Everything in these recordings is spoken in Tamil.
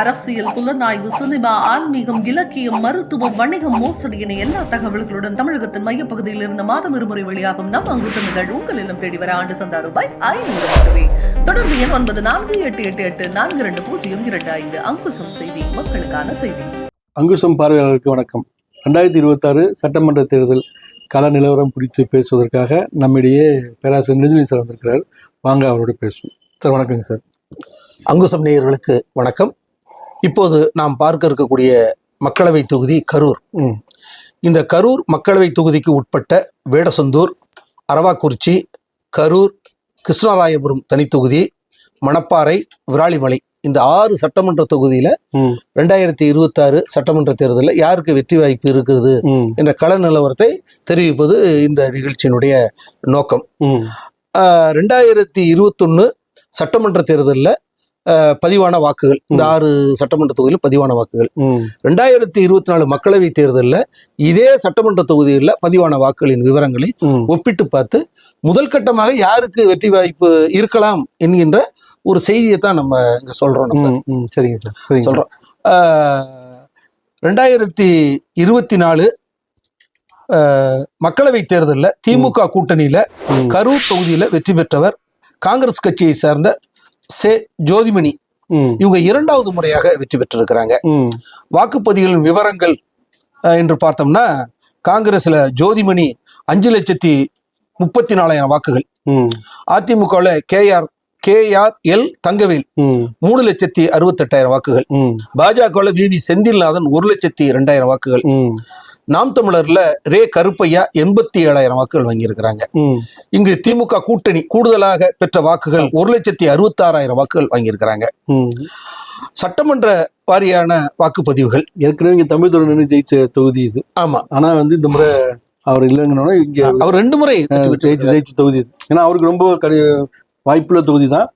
அரசியல் புலனாய்வு சினிமா ஆன்மீகம் இலக்கியம் மருத்துவம் வணிகம் மோசடி என எல்லா தகவல்களுடன் தமிழகத்தின் மையப்பகுதியில் இருந்து மாதம் இருமுறை வெளியாகும் நம் அங்குசம் இதழ் உங்கள் இல்லம் தேடி வர ஆண்டு சந்தா ரூபாய் ஐநூறு தொடர்பு எண் ஒன்பது நான்கு எட்டு எட்டு எட்டு நான்கு இரண்டு பூஜ்ஜியம் இரண்டு ஐந்து. அங்குசம் செய்தி மக்களுக்கான செய்தி. அங்குசம் பார்வையாளருக்கு வணக்கம். ரெண்டாயிரத்தி இருபத்தாறு சட்டமன்ற தேர்தல் கள நிலவரம் குறித்து பேசுவதற்காக நம்மிடையே பேராசிரியர் நிதினி சார் வந்திருக்கிறார். வாங்க அவரோட பேசுவோம். சார் வணக்கங்க சார். அங்குசம் நேயர்களுக்கு வணக்கம். இப்போது நாம் பார்க்க இருக்கக்கூடிய மக்களவை தொகுதி கரூர். இந்த கரூர் மக்களவை தொகுதிக்கு உட்பட்ட வேடசந்தூர் அரவாக்குறிச்சி கரூர் கிருஷ்ணராயபுரம் தனித்தொகுதி மணப்பாறை விராலிமலை இந்த ஆறு சட்டமன்ற தொகுதியில் ரெண்டாயிரத்தி இருபத்தாறு சட்டமன்ற தேர்தலில் யாருக்கு வெற்றி வாய்ப்பு இருக்கிறது என்ற கள நிலவரத்தை தெரிவிப்பது இந்த நிகழ்ச்சியினுடைய நோக்கம். ரெண்டாயிரத்தி இருபத்தொன்று சட்டமன்ற தேர்தலில் பதிவான வாக்குகள். இந்த ஆறு சட்டமன்ற தொகுதியில் பதிவான வாக்குகள். ரெண்டாயிரத்தி இருபத்தி நாலு மக்களவை தேர்தலில் இதே சட்டமன்ற தொகுதியில் பதிவான வாக்குகளின் விவரங்களை ஒப்பிட்டு பார்த்து முதல் கட்டமாக யாருக்கு வெற்றி வாய்ப்பு இருக்கலாம் என்கின்ற ஒரு செய்தியை தான் நம்ம இங்க சொல்றோம் நம்ம. சரிங்க சார். ஆஹ் ரெண்டாயிரத்தி இருபத்தி நாலு மக்களவை தேர்தலில் திமுக கூட்டணியில. கரூர் தொகுதியில வெற்றி பெற்றவர் காங்கிரஸ் கட்சியை சார்ந்த சே ஜோதிமணி இவங்க இரண்டாவது முறையாக வெற்றி பெற்றிருக்கிறாங்க. வாக்குப்பதிவுகளின் விவரங்கள் என்று பார்த்தோம்னா காங்கிரஸ்ல ஜோதிமணி அஞ்சு லட்சத்தி முப்பத்தி நாலாயிரம் வாக்குகள் அதிமுகவில் கேஆர் கேஆர் எல் தங்கவேல் மூணு லட்சத்தி அறுபத்தெட்டாயிரம் வாக்குகள். பாஜகவில் வி வி செந்தில்நாதன் ஒரு லட்சத்தி ரெண்டாயிரம் வாக்குகள். நாம் தமிழர்ல ரே கருப்பையா எண்பத்தி ஏழாயிரம் வாக்குகள் வாங்கியிருக்கிறாங்க. இங்கு திமுக கூட்டணி கூடுதலாக பெற்ற வாக்குகள் ஒரு லட்சத்தி அறுபத்தாறாயிரம் வாக்குகள் வாங்கியிருக்கிறாங்க. சட்டமன்ற வாரியான வாக்குப்பதிவுகள். ஏற்கனவே இங்கே தமிழ் தொடர் நின்று ஜெயிச்ச தொகுதி இது. ஆமா. ஆனால் வந்து இந்த முறை அவர் இல்லைங்கன்னு இங்கே அவர் ரெண்டு முறை ஜெயிச்சு. ஜெயிச்ச தொகுதி ஏன்னா அவருக்கு ரொம்ப வாய்ப்புள்ள தொகுதி தான்.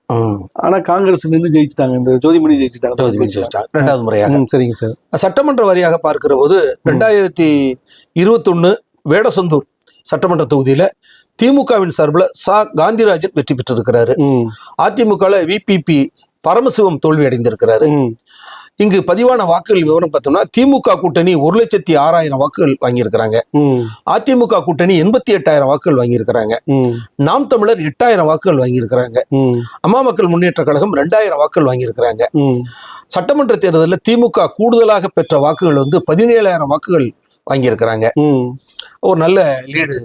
ஆனா காங்கிரஸ் நின்று ஜெயிச்சிட்டாங்க. இந்த ஜோதிமணி ஜெயிச்சிட்டாங்க. ஜோதி ஜெயிச்சிட்டார். இரண்டாவது முறையாக. சரிங்க சார். சட்டமன்ற வாரியாக பார்க்கிற போது ரெண்டாயிரத்தி இருபத்தொன்னு வேடசந்தூர் சட்டமன்ற தொகுதியில திமுகவின் சார்பில் சா. காந்திராஜன் வெற்றி பெற்றிருக்கிறாரு. ம். அதிமுகவில் விபிபி பரமசிவம் தோல்வி அடைந்திருக்கிறாரு இங்கு பதிவான வாக்குகள் விவரம் பார்த்தோம்னா திமுக கூட்டணி ஒரு லட்சத்தி ஆறாயிரம் வாக்குகள் வாங்கியிருக்கிறாங்க. அதிமுக கூட்டணி எண்பத்தி எட்டாயிரம் வாக்குகள் வாங்கியிருக்கிறாங்க. நாம் தமிழர் எட்டாயிரம் வாக்குகள் வாங்கியிருக்கிறாங்க. அம்மா மக்கள் முன்னேற்ற கழகம் ரெண்டாயிரம் வாக்குகள் வாங்கியிருக்கிறாங்க. சட்டமன்ற தேர்தலில் திமுக கூடுதலாக பெற்ற வாக்குகள் வந்து பதினேழாயிரம் வாக்குகள் வாங்கியிருக்கிறாங்க. ஒரு நல்ல லீடு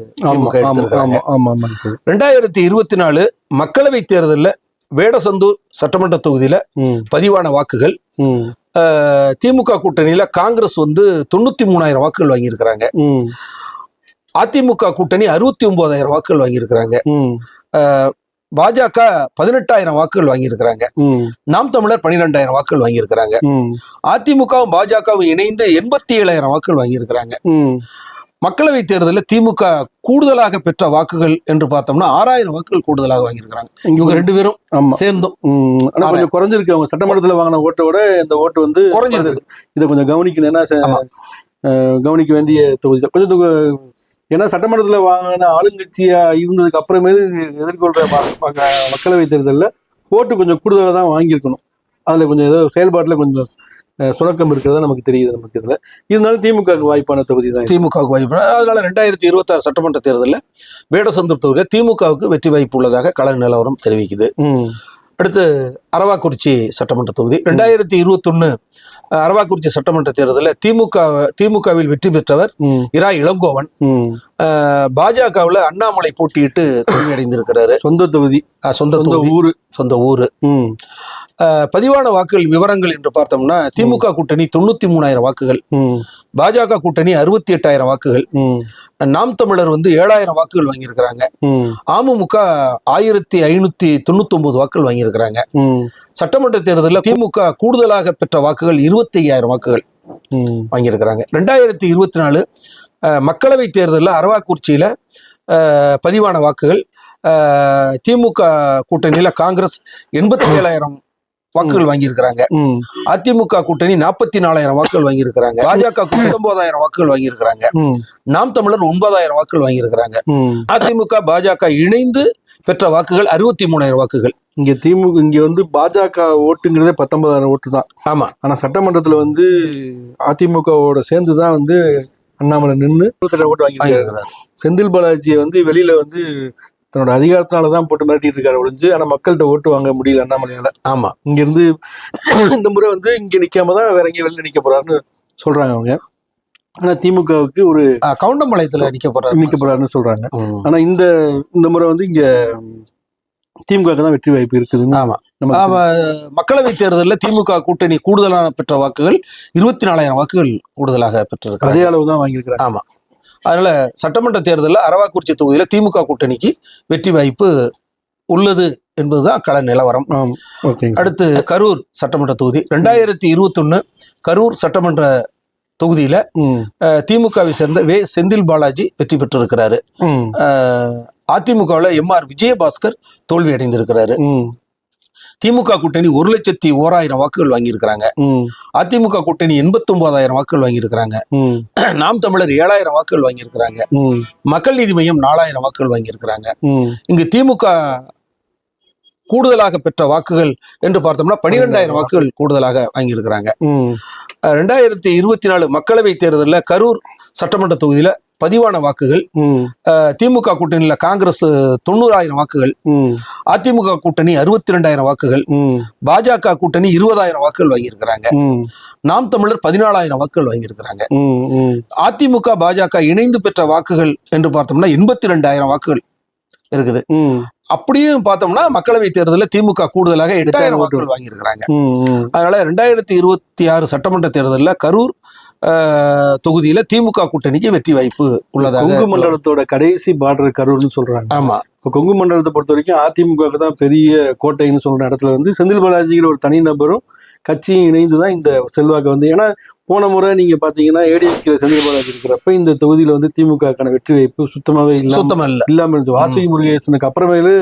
ரெண்டாயிரத்தி இருபத்தி நாலு மக்களவை தேர்தலில் வேடசந்தூர் சட்டமன்ற தொகுதியில பதிவான வாக்குகள் திமுக கூட்டணியில காங்கிரஸ் வந்து தொண்ணூத்தி மூணாயிரம் வாக்குகள் வாங்கியிருக்கிறாங்க. அதிமுக கூட்டணி அறுபத்தி ஒன்பதாயிரம் வாக்குகள் வாங்கியிருக்கிறாங்க. பாஜக பதினெட்டாயிரம் வாக்குகள் வாங்கியிருக்கிறாங்க. நாம் தமிழர் பன்னிரெண்டாயிரம் வாக்குகள் வாங்கியிருக்கிறாங்க. அதிமுகவும் பாஜகவும் இணைந்து எண்பத்தி ஏழாயிரம் வாக்குகள் வாங்கியிருக்கிறாங்க. மக்களவை தேர்தலில் திமுக கூடுதலாக பெற்ற வாக்குகள் என்று பார்த்தோம்னா ஆறாயிரம் வாக்குகள் கூடுதலாக வாங்கியிருக்கிறாங்க. இவங்க ரெண்டு பேரும் சேர்ந்தும். ம் ஆனா கொஞ்சம் குறைஞ்சிருக்கு. அவங்க சட்டமன்றத்துல வாங்கின ஓட்டை விட இந்த ஓட்டு வந்து குறைஞ்சிருக்குது இதை கொஞ்சம் கவனிக்கணும். ஏன்னா கவனிக்க வேண்டிய தொகுதி. கொஞ்சம் ஏன்னா சட்டமன்றத்துல வாங்கின ஆளுங்கட்சியா இருந்ததுக்கு அப்புறமேலு எதிர்கொள்ற மக்களவை தேர்தல்ல ஓட்டு கொஞ்சம் கூடுதலாக தான் வாங்கியிருக்கணும். அதுல கொஞ்சம் ஏதோ செயல்பாட்டுல கொஞ்சம் சுணக்கம் இருக்கிறதா நமக்கு தெரியுது நமக்கு இதுல. இருந்தாலும் திமுக க்கு வாய்ப்பான தொகுதி தான். திமுகவுக்கு வாய்ப்பு அதனால ரெண்டாயிரத்தி இருபத்தாறு சட்டமன்ற தேர்தலில் வேடசந்தூர் தொகுதியில் திமுகவுக்கு வெற்றி வாய்ப்பு உள்ளதாக கள நிலவரம் தெரிவிக்குது. அடுத்து அரவாக்குறிச்சி சட்டமன்ற தொகுதி. ரெண்டாயிரத்தி இருபத்தொன்னு அரவாக்குறிச்சி சட்டமன்ற தேர்தலில் திமுக திமுகவில் வெற்றி பெற்றவர் இரா இளங்கோவன். பாஜகவில் அண்ணாமலை போட்டியிட்டு தோல்வி அடைந்திருக்கிறாரு சொந்த தொகுதி. சொந்த ஊரு. சொந்த ஊர். பதிவான வாக்குகள் விவரங்கள் என்று பார்த்தோம்னா திமுக கூட்டணி தொண்ணூத்தி மூணாயிரம் வாக்குகள் பாஜக கூட்டணி அறுபத்தி எட்டாயிரம் வாக்குகள் நாம் தமிழர் வந்து ஏழாயிரம் வாக்குகள் வாங்கியிருக்கிறாங்க. அமமுக ஆயிரத்தி ஐநூத்தி தொண்ணூத்தி ஒன்பது வாக்குகள் வாங்கியிருக்கிறாங்க. சட்டமன்ற தேர்தலில் திமுக கூடுதலாக பெற்ற வாக்குகள் இருபத்தி ஐயாயிரம் வாக்குகள் வாங்கியிருக்கிறாங்க. ரெண்டாயிரத்தி இருபத்தி நாலு மக்களவை தேர்தலில் அரவாக்குறிச்சியில் பதிவான வாக்குகள் திமுக கூட்டணியில் காங்கிரஸ் எண்பத்தி ஏழாயிரம் வாக்குகள் வாங்கியிருக்கிறாங்க. அதிமுக கூட்டணி நாற்பத்தி நாலாயிரம் வாக்குகள் வாங்கியிருக்கிறாங்க. பாஜக பத்தொன்பதாயிரம் வாக்குகள் வாங்கியிருக்கிறாங்க. நாம் தமிழர் ஒன்பதாயிரம் வாக்குகள் வாங்கியிருக்கிறாங்க. அதிமுக பாஜக இணைந்து பெற்ற வாக்குகள் அறுபத்தி மூணாயிரம் வாக்குகள். இங்க திமுக இங்க வந்து பாஜக ஓட்டுங்கிறதே பத்தொன்பதாயிரம் ஓட்டு தான். ஆமா. ஆனா சட்டமன்றத்துல வந்து அதிமுகவோட சேர்ந்து தான் வந்து அண்ணாமலை நின்று ஓட்டு வாங்கியிருக்கிறார். செந்தில் பாலாஜியை வந்து வெளியில வந்து தன்னோட அதிகாரத்தினால தான் போட்டு மிரட்டிட்டு இருக்காரு ஒழிஞ்சு. ஆனா மக்கள்கிட்ட ஓட்டு வாங்க முடியல அண்ணாமலையால. ஆமா. இங்க இருந்து இந்த முறை வந்து இங்க நிக்காம தான் வேற எங்கேயும் வெளில நிக்க போறாருன்னு சொல்றாங்க அவங்க. ஆனா திமுகவுக்கு ஒரு கவுண்டம்பாளையத்துல நிக்க நிக்க போறாரு. போறாருன்னு சொல்றாங்க. ஆனா இந்த இந்த முறை வந்து இங்க திமுக தான் வெற்றி வாய்ப்பு இருக்குதுன்னு ஆமா. ஆமா, மக்களவை தேர்தலில் திமுக கூட்டணி கூடுதலான பெற்ற வாக்குகள் இருபத்தி நாலாயிரம் வாக்குகள் கூடுதலாக பெற்றிருக்காங்க அதே அளவு தான் வாங்கியிருக்கிறாங்க. அதனால சட்டமன்ற தேர்தலில் அரவாக்குறிச்சி தொகுதியில திமுக கூட்டணிக்கு வெற்றி வாய்ப்பு உள்ளது என்பதுதான் கள நிலவரம். அடுத்து கரூர் சட்டமன்ற தொகுதி. ரெண்டாயிரத்தி இருபத்தொன்னு கரூர் சட்டமன்ற தொகுதியில திமுகவை சேர்ந்த வே செந்தில் பாலாஜி வெற்றி பெற்றிருக்கிறாரு. அதிமுகவில் எம் ஆர் விஜயபாஸ்கர் தோல்வி அடைந்திருக்கிறாரு திமுக கூட்டணி ஒரு லட்சத்தி ஓராயிரம் வாக்குகள் வாங்கியிருக்கிறாங்க. அதிமுக கூட்டணி எண்பத்தி ஒன்பதாயிரம் வாக்குகள் வாங்கியிருக்கிறாங்க. நாம் தமிழர் ஏழாயிரம் வாக்குகள் வாங்கியிருக்கிறாங்க. மக்கள் நீதி மையம் நாலாயிரம் வாக்குகள் வாங்கியிருக்கிறாங்க. இங்கு திமுக கூடுதலாக பெற்ற வாக்குகள் என்று பார்த்தோம்னா பனிரெண்டாயிரம் வாக்குகள் கூடுதலாக வாங்கியிருக்கிறாங்க. ரெண்டாயிரத்தி இருபத்தி நாலு மக்களவை தேர்தலில் கரூர் சட்டமன்ற தொகுதியில பதிவான வாக்குகள். திமுக கூட்டணியில காங்கிரஸ் தொண்ணூறாயிரம் வாக்குகள். அதிமுக கூட்டணி அறுபத்தி ரெண்டாயிரம் வாக்குகள் பாஜக கூட்டணி இருபதாயிரம் வாக்குகள் வாங்கியிருக்கிறாங்க. நாம் தமிழர் பதினாலாயிரம் வாக்குகள் வாங்கியிருக்கிறாங்க. அதிமுக பாஜக இணைந்து பெற்ற வாக்குகள் என்று பார்த்தோம்னா எண்பத்தி ரெண்டாயிரம் வாக்குகள் இருக்குது. அப்படியும் பார்த்தோம்னா மக்களவை தேர்தலில் திமுக கூடுதலாக எட்டாயிரம் வாக்குகள் வாங்கியிருக்கிறாங்க. அதனால ரெண்டாயிரத்தி இருபத்தி ஆறு சட்டமன்ற தேர்தலில் கரூர் தொகுதியில திமுக கூட்டணிக்கு வெற்றி வாய்ப்பு உள்ளதாக கொங்கு மண்டலத்தோட கடைசி பார்டர் கரூர்னு சொல்றாங்க. ஆமா. இப்போ கொங்கு மண்டலத்தை பொறுத்த வரைக்கும் அதிமுக தான் பெரிய கோட்டைன்னு சொல்ற இடத்துல வந்து செந்தில் பாலாஜிங்கிற ஒரு தனிநபரும் கட்சியும் இணைந்து தான் இந்த செல்வாக்கு வந்து ஏன்னா போன முறை நீங்க பாத்தீங்கன்னா ஏடிஎம்கே செந்தில் பாலாஜி இருக்கிறப்ப இந்த தொகுதியில வந்து திமுகக்கான வெற்றி வாய்ப்பு சுத்தமாவே இல்லாம சுத்தமா இல்ல. இல்லாம இருந்துச்சு. வாசுகி முருகேசனுக்கு அப்புறமேலு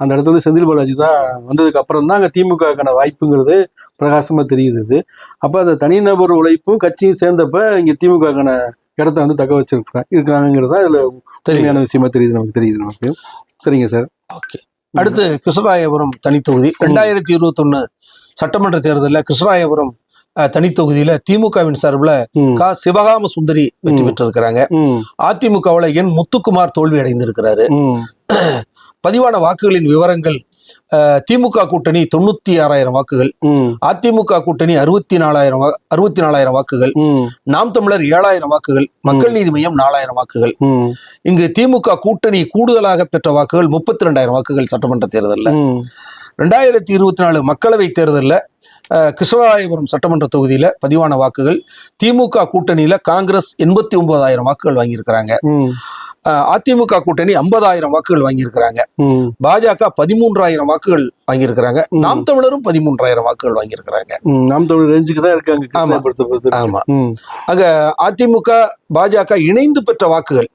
அந்த இடத்துல இருந்து செந்தில் பாலாஜி தான் வந்ததுக்கு அப்புறம் தான் அங்க திமுகக்கான வாய்ப்புங்கிறது பிரகாசமா தெரியுது இது. அப்ப அந்த தனிநபர் உழைப்பும் கட்சியும் சேர்ந்தப்ப இங்க திமுகக்கான இடத்த வந்து தக்க வச்சிருக்காங்க இருக்காங்கிறதா இதுல உண்மையான விஷயமா தெரியுது நமக்கு தெரியுது நமக்கு. சரிங்க சார். ஓகே. அடுத்து கிருஷ்ணராயபுரம் தனித்தொகுதி. ரெண்டாயிரத்தி இருபத்தொன்னு சட்டமன்ற தேர்தலில் கிருஷ்ணராயபுரம் தனித்தொகுதியில திமுகவின் சார்பில் கா. சிவகாம சுந்தரி வெற்றி. பெற்றிருக்கிறாங்க. அதிமுகவில் என் முத்துக்குமார் தோல்வி அடைந்திருக்கிறாரு பதிவான வாக்குகளின் விவரங்கள் திமுக கூட்டணி தொண்ணூத்தி ஆறாயிரம் வாக்குகள் அதிமுக கூட்டணி அறுபத்தி நாலாயிரம் அறுபத்தி நாலாயிரம் வாக்குகள் நாம் தமிழர் ஏழாயிரம் வாக்குகள் மக்கள் நீதி மையம் நாலாயிரம் வாக்குகள். இங்கு திமுக கூட்டணி கூடுதலாக பெற்ற வாக்குகள் முப்பத்தி ரெண்டாயிரம் வாக்குகள் சட்டமன்ற தேர்தலில். ரெண்டாயிரத்தி இருபத்தி நாலு மக்களவை தேர்தலில் கிருஷ்ணராயபுரம் சட்டமன்ற தொகுதியில பதிவான வாக்குகள் திமுக கூட்டணியில காங்கிரஸ் எண்பத்தி ஒன்பதாயிரம் வாக்குகள் வாங்கியிருக்கிறாங்க. அதிமுக கூட்டணி ஐம்பதாயிரம் வாக்குகள் வாங்கியிருக்கிறாங்க. பாஜக பதிமூன்றாயிரம் வாக்குகள் வாங்கியிருக்கிறாங்க. நாம் தமிழரும் பதிமூன்றாயிரம் வாக்குகள் வாங்கியிருக்கிறாங்க. நாம் தமிழ் ரேஞ்சுக்கு தான் இருக்காங்க ஆமா. அங்க அதிமுக பாஜக இணைந்து பெற்ற வாக்குகள்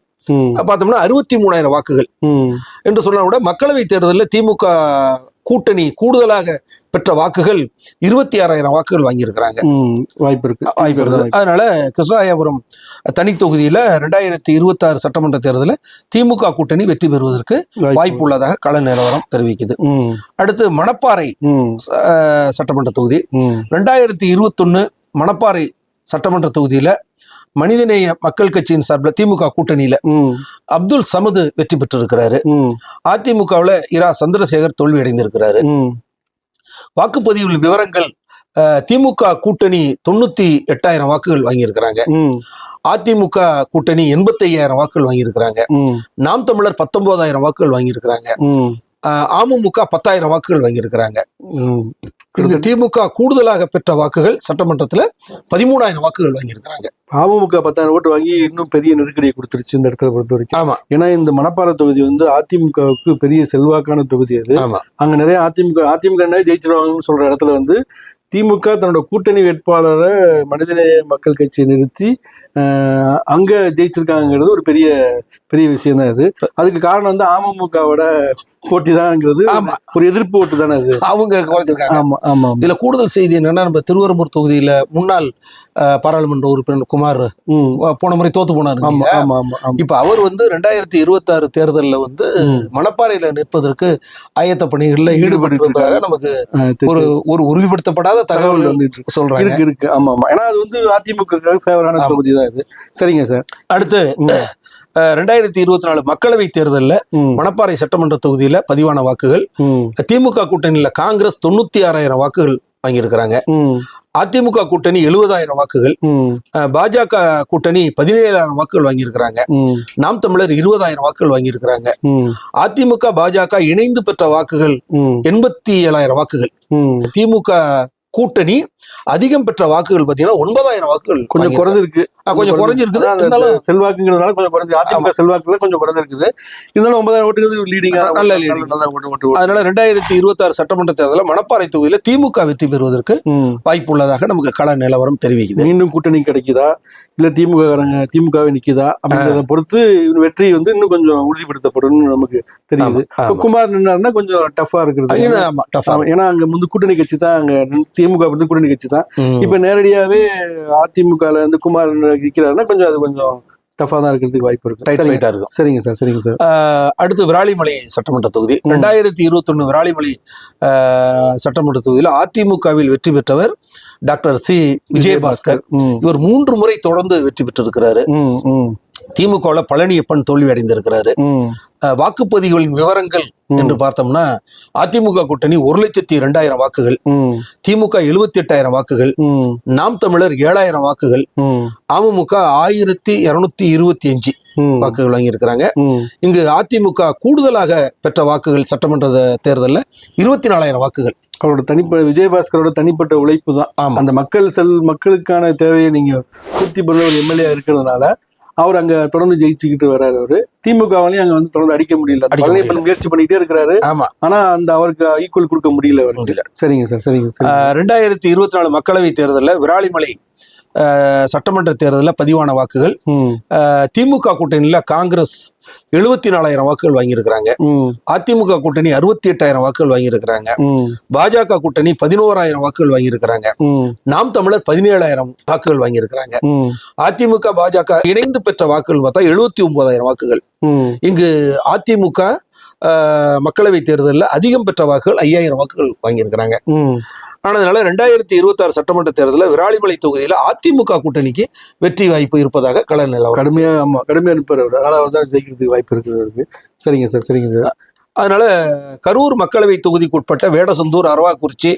பார்த்தோம்னா அறுபத்தி மூணாயிரம் வாக்குகள் என்று சொன்னா கூட மக்களவை தேர்தலில் திமுக கூட்டணி கூடுதலாக பெற்ற வாக்குகள் இருபத்தி ஆறாயிரம் வாக்குகள் வாங்கியிருக்கிறாங்க. வாய்ப்பு இருக்கு. வாய்ப்பு இருக்குது அதனால கிருஷ்ணராயபுரம் தனி தொகுதியில ரெண்டாயிரத்தி இருபத்தி ஆறு சட்டமன்ற தேர்தலில் திமுக கூட்டணி வெற்றி பெறுவதற்கு வாய்ப்பு உள்ளதாக கள நிலவரம் தெரிவிக்குது. அடுத்து மணப்பாறை சட்டமன்ற தொகுதி. ரெண்டாயிரத்தி இருபத்தொன்னு மணப்பாறை சட்டமன்ற தொகுதியில மனிதநேய மக்கள் கட்சியின் சார்பில் திமுக கூட்டணியில ம், அப்துல் சமது வெற்றி பெற்றிருக்கிறாரு. ம், அதிமுகவில் இரா சந்திரசேகர் தோல்வி அடைந்திருக்கிறாரு ம், வாக்குப்பதிவு விவரங்கள் திமுக கூட்டணி தொண்ணூத்தி எட்டாயிரம் வாக்குகள் வாங்கியிருக்கிறாங்க. ம், அதிமுக கூட்டணி எண்பத்தி ஐயாயிரம் வாக்குகள் வாங்கியிருக்கிறாங்க. நாம் தமிழர் பத்தொன்பதாயிரம் வாக்குகள் வாங்கியிருக்கிறாங்க. அமமுக பத்தாயிரம் வாக்குகள் வாங்கியிருக்கிறாங்க. திமுக கூடுதலாக பெற்ற வாக்குகள் சட்டமன்றத்துல பதிமூணாயிரம் வாக்குகள் வாங்கியிருக்கிறாங்க. அமமுக பத்தாயிரம் ஓட்டு வாங்கி இன்னும் பெரிய நெருக்கடியை கொடுத்துருச்சு இந்த இடத்துல பொறுத்த வரைக்கும் ஆமா. ஏன்னா இந்த மணப்பாறை தொகுதி வந்து அதிமுகவுக்கு பெரிய செல்வாக்கான தொகுதி அது. அங்க நிறைய அதிமுக அதிமுக ஜெயிச்சிருவாங்கன்னு சொல்ற இடத்துல வந்து திமுக தன்னோட கூட்டணி வேட்பாளரை மனிதநேய மக்கள் கட்சியை நிறுத்தி அங்க ஜெயிச்சிருக்காங்கிறது ஒரு பெரிய பெரிய விஷயம் தான் இது அதுக்கு காரணம் வந்து அமமுகவோட போட்டி தான்ங்கிறது. ஒரு எதிர்ப்பு ஓட்டு தானே அது அவங்க குறைச்சிருக்காங்க ஆமா ஆமா. இதுல கூடுதல் செய்தி என்னன்னா நம்ம திருவரம்பூர் தொகுதியில முன்னாள் பாராளுமன்ற உறுப்பினர் குமார் போன முறை தோத்து போனாரு ஆமா இல்லையா? ஆமா ஆமா ஆமா இப்ப அவர் வந்து ரெண்டாயிரத்தி இருபத்தி ஆறு தேர்தல்ல வந்து. மணப்பாறையில நிற்பதற்கு ஆயத்த பணிகள்ல ஈடுபட்டு ஈடுபட்டிருப்பதாக நமக்கு ஒரு ஒரு உறுதிப்படுத்தப்படாத தகவல் இருக்கு. சொல்றாங்க இருக்கு இருக்கு ஆமா ஆமா ஏன்னா அது வந்து அதிமுக ஃபேவரான. தொகுதி தான் இது சரிங்க சார். அடுத்து ரெண்டாயிரத்தி இருபத்தி நாலு மக்களவை தேர்தல்ல மணப்பாறை சட்டமன்ற தொகுதியில பதிவான வாக்குகள் திமுக கூட்டணியில காங்கிரஸ் தொண்ணூத்தி ஆறாயிரம் வாக்குகள் வாங்கியிருக்கிறாங்க. அதிமுக கூட்டணி எழுபதாயிரம் வாக்குகள் பாஜக கூட்டணி பதினேழாயிரம் வாக்குகள் வாங்கியிருக்கிறாங்க. நாம் தமிழர் இருபதாயிரம் வாக்குகள் வாங்கியிருக்கிறாங்க. அதிமுக பாஜக இணைந்து பெற்ற வாக்குகள் எண்பத்தி ஏழாயிரம் வாக்குகள். திமுக கூட்டணி அதிகம் பெற்ற வாக்குகள் பாத்தீங்கன்னா ஒன்பதாயிரம் வாக்குகள் கொஞ்சம். குறைஞ்சிருக்கு. கொஞ்சம் குறைஞ்சிருக்குது. செல்வாக்குங்கிறதுனால கொஞ்சம் குறைஞ்சு அதிமுக செல்வாக்குல கொஞ்சம் குறைஞ்சிருக்குது. இருந்தாலும் ஒன்பதாயிரம் ஓட்டுங்கிறது லீடிங்கா நல்ல ஓட்டு. அதனால ரெண்டாயிரத்தி இருபத்தி ஆறு சட்டமன்ற தேர்தலில் மணப்பாறை தொகுதியில திமுக வெற்றி பெறுவதற்கு. வாய்ப்பு உள்ளதாக நமக்கு கள நிலவரம் தெரிவிக்குது. மீண்டும் கூட்டணி கிடைக்குதா? இல்ல திமுக திமுகவே நிக்குதா? அப்படின்றத பொறுத்து வெற்றி வந்து இன்னும் கொஞ்சம் உறுதிப்படுத்தப்படும் நமக்கு தெரியுது. குமார் நின்னாருன்னா கொஞ்சம் டஃபா இருக்கிறது. ஏன்னா அங்க வந்து கூட்டணி கட்சி தான் அங்க திமுக வந்து கூட்டணி கட்சி தான். இப்ப நேரடியாவே அதிமுக இருந்து குமார் நிக்கிறாருன்னா கொஞ்சம் அது கொஞ்சம் டஃபா தான் இருக்கிறதுக்கு வாய்ப்பு இருக்கு. டைட் ஃபைட்டா இருக்கும். சரிங்க சார் சரிங்க சார். அடுத்து விராலிமலை சட்டமன்ற தொகுதி. ரெண்டாயிரத்தி இருபத்தொன்னு விராலிமலை சட்டமன்ற தொகுதியில் அதிமுகவில் வெற்றி பெற்றவர் டாக்டர் சி. விஜயபாஸ்கர். இவர் மூன்று முறை தொடர்ந்து வெற்றி பெற்றிருக்கிறாரு. திமுகவில் பழனியப்பன் தோல்வி அடைந்திருக்கிறாரு வாக்குப்பதிவுகளின் விவரங்கள். என்று பார்த்தோம்னா அதிமுக கூட்டணி ஒரு லட்சத்தி இரண்டாயிரம் வாக்குகள் திமுக எழுபத்தி எட்டாயிரம் வாக்குகள் நாம் தமிழர் ஏழாயிரம் வாக்குகள் அமமுக ஆயிரத்தி இருநூத்தி இருபத்தி அஞ்சு வாக்குகள் வாங்கியிருக்கிறாங்க. இங்கு அதிமுக கூடுதலாக பெற்ற வாக்குகள் சட்டமன்ற தேர்தலில் இருபத்தி நாலாயிரம் வாக்குகள். அவரோட தனிப்பட்ட விஜயபாஸ்கரோட தனிப்பட்ட உழைப்பு தான். அந்த மக்கள் செல் மக்களுக்கான தேவையை நீங்க பூர்த்தி பண்ண ஒரு எம்எல்ஏ இருக்கிறதுனால அவர் அங்க தொடர்ந்து ஜெயிச்சுக்கிட்டு வர்றாரு அவரு. திமுகவாலையும் அங்க வந்து தொடர்ந்து அடிக்க முடியல. பழனியப்பன் முயற்சி பண்ணிட்டே இருக்கிறாரு. ஆனா அந்த அவருக்கு ஈக்குவல் கொடுக்க முடியல. சரிங்க சார் சரிங்க சார் ரெண்டாயிரத்தி இருபத்தி நாலு மக்களவை தேர்தலில் விராலிமலை சட்டமன்ற தேர்தலில் பதிவான வாக்குகள். திமுக கூட்டணியில் காங்கிரஸ் எழுபத்தி நாலாயிரம் வாக்குகள் வாங்கியிருக்கிறாங்க. அதிமுக கூட்டணி அறுபத்தி எட்டாயிரம் வாக்குகள் வாங்கியிருக்கிறாங்க. பாஜக கூட்டணி பதினோராயிரம் வாக்குகள் வாங்கியிருக்கிறாங்க. நாம் தமிழர் பதினேழாயிரம் வாக்குகள் வாங்கியிருக்கிறாங்க. அதிமுக பாஜக இணைந்து பெற்ற வாக்குகள் பார்த்தா எழுபத்தி ஒன்பதாயிரம் வாக்குகள். இங்கு அதிமுக மக்களவை தேர்தலில் அதிகம் பெற்ற வாக்குகள் ஐயாயிரம் வாக்குகள் வாங்கியிருக்கிறாங்க. ஆனதுனால ரெண்டாயிரத்தி இருபத்தாறு சட்டமன்ற தேர்தலில் விராலிமலை தொகுதியில் அதிமுக கூட்டணிக்கு வெற்றி வாய்ப்பு இருப்பதாக கள நிலவரம். கடுமையா ஆமா கடுமையா நிற்பாரு அவர். அதனால அவர் தான் ஜெயிக்கிறதுக்கு வாய்ப்பு அவருக்கு. சரிங்க சார் சரிங்க சார். அதனால கரூர் மக்களவை தொகுதிக்கு உட்பட்ட வேடசந்தூர் அரவாக்குறிச்சி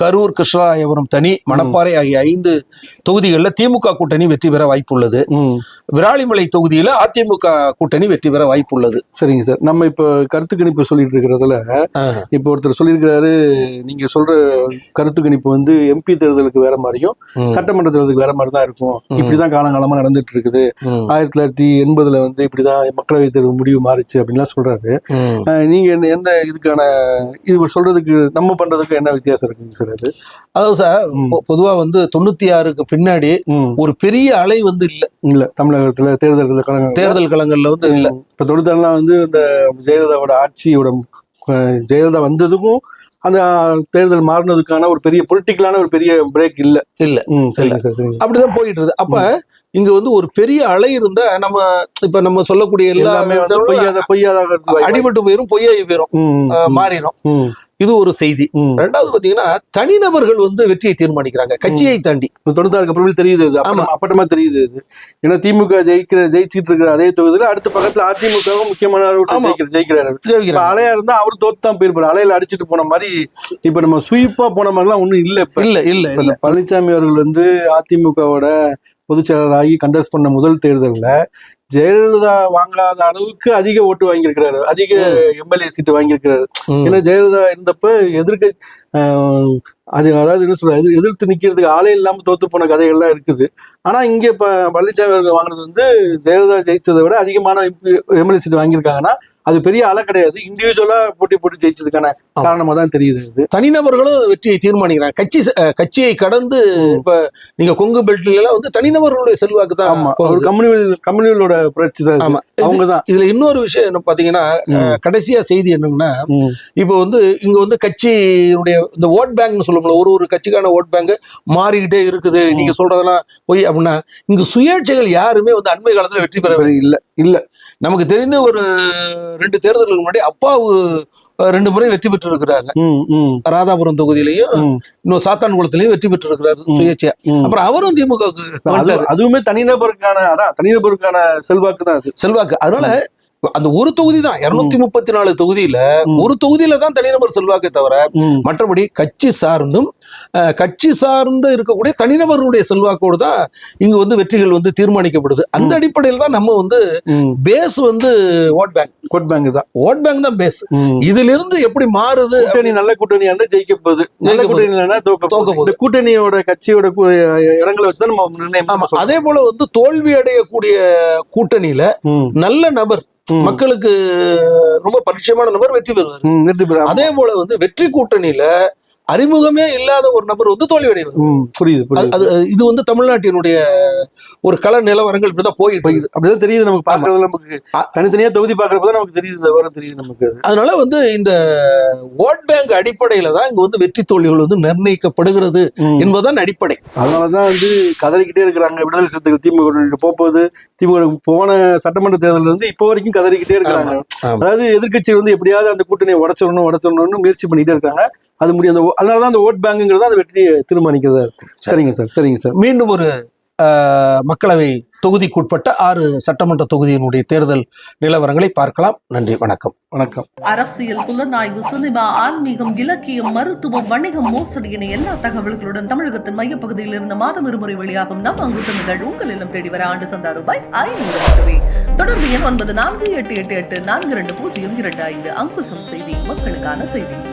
கரூர் கிருஷ்ணராயபுரம் தனி மணப்பாறை ஆகிய ஐந்து தொகுதிகளில் திமுக கூட்டணி வெற்றி பெற வாய்ப்புள்ளது. விராலிமலை தொகுதியில் அதிமுக கூட்டணி வெற்றி பெற வாய்ப்புள்ளது சரிங்க சார் நம்ம இப்போ கருத்து கணிப்பு சொல்லிட்டு இருக்கிறதுல இப்போ ஒருத்தர் சொல்லியிருக்கிறாரு நீங்க சொல்ற கருத்து கணிப்பு வந்து எம்பி தேர்தலுக்கு வேற மாதிரியும். சட்டமன்ற தேர்தலுக்கு வேற மாதிரி தான் இருக்கும். இப்படிதான் காலங்காலமா நடந்துட்டு இருக்குது. ஆயிரத்தி தொள்ளாயிரத்தி எண்பதுல வந்து இப்படிதான் மக்களவை தேர்வு முடிவு மாறிச்சு அப்படின்லாம் சொல்றாரு ம். அஹ் நீங்க என்ன- எந்த இதுக்கான இது சொல்றதுக்கு நம்ம பண்றதுக்கு என்ன வித்தியாசம் இருக்குங்க சார் அது அதாவது சார் ம். பொ- பொதுவா வந்து தொண்ணூத்தி ஆறுக்கு பின்னாடி. ஒரு பெரிய அலை வந்து இல்ல இல்ல தமிழகத்துல தேர்தல்கள் தேர்தல் களங்கள்ல வந்து இல்ல இப்ப தொண்ணூத்தாறுலாம் வந்து இந்த ஜெயலலிதாவோட ஆட்சியோட ஜெயலலிதா வந்ததுக்கும் அந்த தேர்தல் மாறினதுக்கான ஒரு பெரிய பொலிட்டிக்கலான ஒரு பெரிய பிரேக் இல்ல. இல்ல. அப்படிதான் போயிட்டு இருக்குது அப்ப இங்க வந்து ஒரு பெரிய அலை இருந்தா நம்ம இப்ப நம்ம சொல்லக்கூடிய எல்லா எல்லாமே பொய்யாத பொய்யாத அடிபட்டு போயிரும் பொய்யாகி போயிரும். மாறிடும் இது ஒரு செய்தி. ரெண்டாவது பாத்தீங்கன்னா தனிநபர்கள் வந்து வெற்றியை தீர்மானிக்கிறாங்க. கட்சியை தாண்டி. தொண்ணூத்தாறுக்கு அப்புறம் தெரியுது ஆமா. அப்பட்டமா- தெரியுது ஏன்னா திமுக ஜெயிக்கிற ஜெயிச்சிட்டு இருக்கிற அதே தொகுதியில அடுத்த பக்கத்துல அதிமுகவும் முக்கியமான ஜெயிக்கிறாரு. அலையா இருந்தா அவர் தோத்து தான் போயிருப்பாரு. அலையில அடிச்சிட்டு போன மாதிரி இப்ப நம்ம சுயிப்பா போன மாதிரிலாம் ஒண்ணும் இல்ல இல்ல இல்ல இல்ல. பழனிசாமி அவர்கள் வந்து அதிமுகவோட பொதுச் செயலாளராகி கண்டஸ்ட் பண்ண முதல் தேர்தல்ல ஜெயலலிதா வாங்காத அளவுக்கு அதிக ஓட்டு வாங்கியிருக்கிறாரு. அதிக எம்எல்ஏ சீட்டு வாங்கியிருக்கிறாரு. ஏன்னா ஜெயலலிதா இருந்தப்ப எதிர்க்க அது அதாவது என்ன சொல்ற எதிர்- எதிர்த்து நிக்கிறதுக்கு ஆளே இல்லாம தோத்து போன கதைகள்லாம் இருக்குது. ஆனா இங்க இப்ப பழனிசாமி வாங்கினது வந்து ஜெயலலிதா ஜெயிச்சதை விட அதிகமான எம்எல்ஏ சீட் வாங்கியிருக்காங்கன்னா அது பெரிய அலை கிடையாது. இண்டிவிஜுவலா போட்டி போட்டு ஜெயிச்சதுக்கான. காரணமா தான் தெரியுது இது தனிநபர்களும் வெற்றியை தீர்மானிக்கிறாங்க. கட்சி கட்சியை கடந்து இப்ப நீங்க கொங்கு பெல்ட்ல எல்லாம் வந்து தனிநபர்களுடைய செல்வாக்கு தான் ஆமா. ஒரு புரட்சி தான். ஆமா. அவங்கதான் இதுல இன்னொரு விஷயம் என்ன பாத்தீங்கன்னா கடைசியா செய்தி என்னன்னா. இப்போ வந்து இங்க வந்து கட்சியினுடைய இந்த ஓட் பேங்க்னு சொல்லுவோம்ல ஒரு ஒரு கட்சிக்கான ஓட் பேங்க் மாறிக்கிட்டே இருக்குது. நீங்க சொல்றதெல்லாம் போய் அப்படின்னா இங்க சுயேட்சைகள் யாருமே வந்து அண்மை காலத்துல வெற்றி பெற இல்ல. இல்ல. நமக்கு தெரிந்த ஒரு ரெண்டு தேர்தலுக்கு முன்னாடி அப்பாவு ரெண்டு முறை வெற்றி பெற்று இருக்கிறாங்க ராதாபுரம் தொகுதியிலையும் இன்னும் சாத்தான்குளத்திலையும் வெற்றி பெற்று இருக்கிறாரு. சுயேட்சையா. அப்புறம் அவரும் திமுக அது- அதுவுமே தனிநபருக்கான அதான் தனிநபருக்கான செல்வாக்கு தான் செல்வாக்கு. அதனால அந்த ஒரு தொகுதி தான் இருநூத்தி முப்பத்தி நாலு தொகுதியில. ஒரு தொகுதியில தான் தனிநபர் செல்வாக்கே தவிர மற்றபடி கட்சி சார்ந்தும் கட்சி சார்ந்து இருக்கக்கூடிய தனிநபர்களுடைய செல்வாக்கோடு தான் இங்க வந்து வெற்றிகள் வந்து தீர்மானிக்கப்படுது. அந்த அடிப்படையில் தான் நம்ம வந்து. பேஸ் வந்து ஓட் பேங்க் கோட் பேங்க் தான். ஓட் பேங்க் தான் பேஸ். இதுல இருந்து எப்படி மாறுது கூட்டணி நல்ல இருந்தா ஜெயிக்க போகுது. நல்ல கூட்டணி தோக்க போகுது. கூட்டணியோட கட்சியோட இடங்களை வச்சுதான் நம்ம அதே போல வந்து தோல்வி அடையக்கூடிய கூட்டணியில நல்ல நபர் மக்களுக்கு ரொம்ப பரிச்சயமான நபர் வெற்றி பெறுவார். அதே போல வந்து வெற்றி கூட்டணியில அறிமுகமே இல்லாத ஒரு நபர் வந்து தோல்வி அடைவார் ம், புரியுது அது- இது வந்து தமிழ்நாட்டினுடைய ஒரு கள நிலவரங்கள் இப்படிதான் போயிட்டு இருக்கு. அப்படிதான் தெரியுது நமக்கு பாக்குறதுல நமக்கு. தனித்தனியா தொகுதி பாக்குறப்பதான் நமக்கு தெரியுது இந்த விவரம் தெரியுது நமக்கு. அது. அதனால வந்து இந்த ஓட் பேங்க் அடிப்படையில தான் இங்க வந்து வெற்றி தோல்விகள் வந்து நிர்ணயிக்கப்படுகிறது. என்பதுதான் அடிப்படை. அதனாலதான் வந்து கதறிக்கிட்டே இருக்கிறாங்க. விடுதலை சிறுத்தைகள் திமுக போகுது திமுக போன சட்டமன்ற தேர்தல்ல இருந்து இப்போ வரைக்கும் கதறிக்கிட்டே இருக்கிறாங்க. அதாவது எதிர்க்கட்சி வந்து எப்படியாவது அந்த கூட்டணியை உடச்சிடணும் உடச்சிடணும்னு முயற்சி பண்ணிட்டே இருக்காங்க. அது முடியும். அந்த ஓ- அதனாலதான் அந்த ஓட் பேங்குங்கிறது அந்த வெற்றியை தீர்மானிக்கிறதா இருக்கு. சரிங்க சார் சரிங்க சார். மீண்டும் ஒரு மக்களவை தொகுதிக்குட்பட்ட ஆறு சட்டமன்ற தொகுதியினுடைய தேர்தல் நிலவரங்களை பார்க்கலாம். நன்றி வணக்கம். வணக்கம். அரசியல் புலனாய்வு சினிமா ஆன்மீகம் இலக்கியம் மருத்துவம் வணிகம் மோசடி என எல்லா தகவல்களுடன் தமிழகத்தின் மையப்பகுதியில் இருந்து மாதம் இருமுறை வெளியாகும் நம் அங்குசம் இதழ் உங்கள் இல்லம் தேடி வர ஆண்டு சந்தா ரூபாய் ஐநூறு மட்டுமே. தொடர்பு எண் ஒன்பது நான்கு எட்டு எட்டு எட்டு நான்கு இரண்டு பூஜ்ஜியம் இரண்டு ஐந்து. அங்குசம் செய்தி மக்களுக்கான செய்தி.